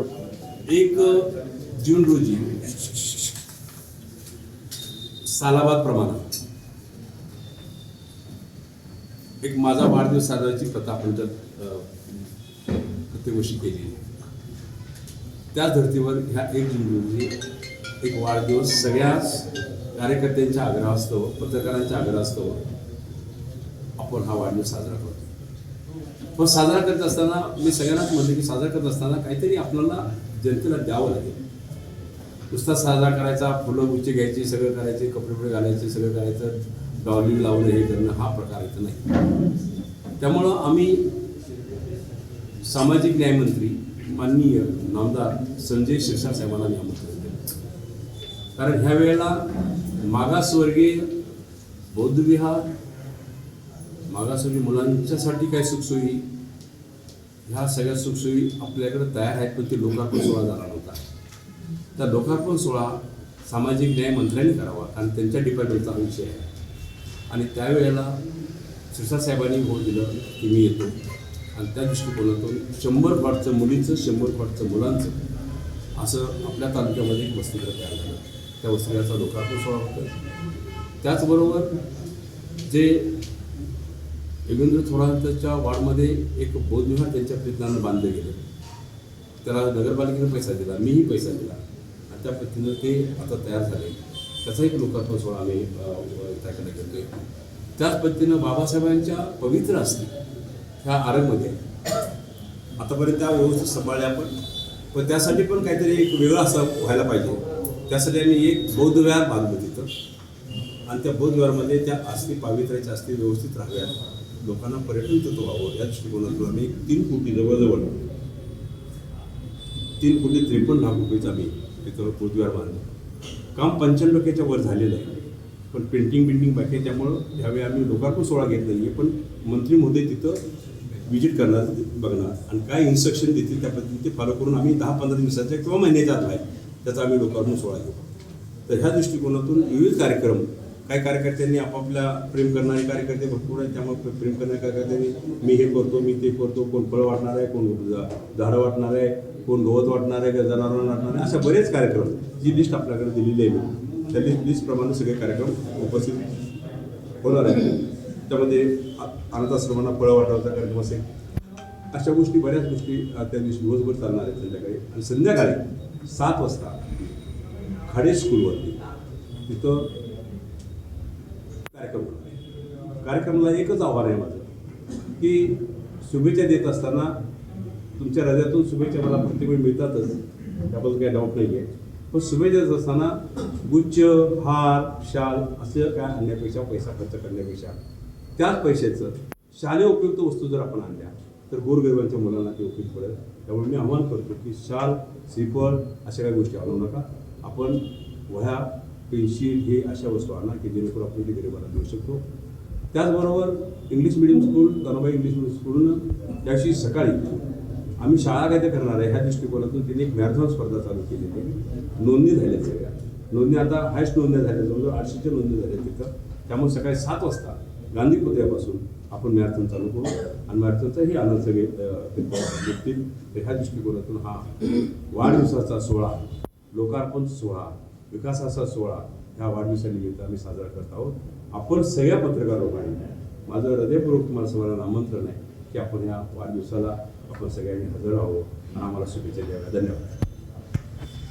एक जून रोजी सालाबाद प्रमाण. एक माझा वाढदिवस साजराची प्रथा आपण प्रत्येक वर्षी केली. त्याच धर्तीवर ह्या एक जून रोजी एक वाढदिवस सगळ्याच कार्यकर्त्यांच्या आग्रहास्तव पत्रकारांच्या आग्रहास्तव आपण हा वाढदिवस साजरा करतो. पण साजरा करत असताना मी सगळ्यांनाच म्हणतो की साजरा करत असताना काहीतरी आपल्याला जनतेला द्यावं लागेल. नुसता साजरा करायचा फुलं गुच्चे घ्यायचे सगळं करायचे कपडे बिपडे घालायचे सगळं करायचं डॉली लावणं हे करणं हा प्रकार इथं नाही. त्यामुळं आम्ही सामाजिक न्यायमंत्री माननीय नामदार संजय शिरसाट साहेबांना मी कारण ह्या वेळेला मागासवर्गीय बौद्धविहार मागासवर्गीय मुलांच्यासाठी काय सुखसोयी? ह्या सगळ्या सुखसोयी आपल्याकडे तयार आहेत पण ते लोकार्पण सोहळा झाला नव्हता. त्या लोकार्पण सोहळा सामाजिक न्याय मंत्र्यांनी करावा कारण त्यांच्या डिपार्टमेंटचा विषय आहे. आणि त्यावेळेला शिरसाट साहेबांनी हो दिलं की मी येतो. आणि त्या दृष्टिकोनातून शंभर फॉटचं मुलींचं शंभर फॉटचं मुलांचं असं आपल्या तालुक्यामध्ये एक वसतिगृह तयार झालं. त्या वसतिगृहाचा लोकार्पण सोहळा होतं त्याचबरोबर जे योगेंद्र थोरातच्या वॉर्डमध्ये एक बोधविहार त्यांच्या प्रयत्नानं बांधलं गेलं. त्याला नगरपालिकेनं पैसा दिला मीही पैसा दिला. आणि त्या पद्धतीनं ते आता तयार झाले. त्याचा एक लोकार्पण सोहळा आम्ही अ, त्याकडे आहे त्याच पद्धतीनं बाबासाहेबांच्या पवित्र असती ह्या आरंगमध्ये आतापर्यंत त्या व्यवस्थित सांभाळल्या आपण. पण त्यासाठी पण काहीतरी एक वेगळं असं व्हायला पाहिजे. त्यासाठी आम्ही एक बौद्धविहार बांधलं तिथं. आणि त्या बौद्धविहारमध्ये त्या अस्थी पावित्र्याच्या अस्थी व्यवस्थित राहाव्यात. लोकांना पर्यटन तत्व व्हावं या दृष्टिकोनातून आम्ही तीन कोटी जवळजवळ तीन कोटी त्रेपन्न लाख रुपयेच आम्ही तिथं बौद्ध बांधलं. काम पंच्याण्णव टक्क्याच्या वर झालेलं आहे. पण पेंटिंग बिल्डिंग बाकी आहे त्यामुळं ह्यावेळी आम्ही लोकार्पण सोहळा घेत नाही आहे पण मंत्री महोदय तिथं व्हिजिट करणार बघणार. आणि काय इन्स्ट्रक्शन देतील त्या पद्धतीने ते फॉलो करून आम्ही दहा पंधरा दिवसाच्या किंवा महिन्याच्या आत आहे त्याचा आम्ही लोकार्पण सोहळा घेऊ. तर ह्या दृष्टिकोनातून विविध कार्यक्रम काही कार्यकर्त्यांनी आपापल्या प्रेम करणारे कार्यकर्ते भरपूर आहेत त्यामुळे प्रेम करणाऱ्या कार्यकर्त्यांनी मी हे करतो मी ते करतो कोण फळं वाटणार आहे कोण झाडं वाटणार आहे कोण गवत वाटणार आहे जनावरांना वाटणार आहे अशा बरेच कार्यक्रम. जी लिस्ट आपल्याकडे दिलेली आहे मी. त्या लिस्ट लिस्टप्रमाणे सगळे कार्यक्रम उपस्थित होणार आहेत. त्यामध्ये अनाथाश्रमांना फळं वाटवायचा कार्यक्रम असेल. अशा गोष्टी बऱ्याच गोष्टी त्या दिवशी दिवसभर चालणार आहेत संध्याकाळी. आणि संध्याकाळी सात वाजता खाडे स्कूलवरती तिथं कार्यक्रम कार्यक्रमाला एकच आव्हान आहे माझं की शुभेच्छा देत असताना तुमच्या हृदयातून शुभेच्छा मला प्रत्येक मिळतातच त्याबद्दल काही डाऊट नाही आहे पण शुभेच्छा देत असताना गुच्छ हार शाल असं काय आणण्यापेक्षा पैसा खर्च करण्यापेक्षा त्याच पैशाचं शालेय उपयुक्त वस्तू जर आपण आणल्या तर गोरगरिबांच्या मुलांना ते उपयुक्त पडेल. त्यामुळे मी आव्हान करतो की शाल श्रीफळ अशा काही गोष्टी आणू नका. आपण वह्या पेन्सिल हे अशा वस्तू आणा की जेणेकरून आपण ते गरिबांना देऊ शकतो. त्याचबरोबर English medium school Tanubai English medium स्कूलनं त्याशी सकाळी आम्ही शाळा काय ते करणार आहे ह्या दृष्टिकोनातून तिने एक मॅरेथॉन स्पर्धा चालू केली आहे. नोंदणी झाल्या सगळ्या. नोंदणी आता हायस्ट नोंदण्या झाल्या जवळजवळ आठशेच्या नोंदणी झाल्या तिथं. त्यामुळे सकाळी सात वाजता गांधी पुतळ्यापासून आपण मॅरेथॉन चालू करू आणि मॅरेथॉनचाही आनंद सगळे भेटतील. घेतील ह्या दृष्टिकोनातून हा वाढदिवसाचा सोहळा लोकार्पण सोहळा विकासाचा सोहळा ह्या वाढदिवसानिमित्त आम्ही साजरा करत आहोत. आपण सगळ्या पत्रकार लोकांनी माझं हृदयपूर्वक तुम्हाला सर्वांना आमंत्रण आहे की आपण ह्या वाढदिवसाला आपण सगळ्यांनी हजर राहावं आणि आम्हाला शुभेच्छा द्याव्या. धन्यवाद.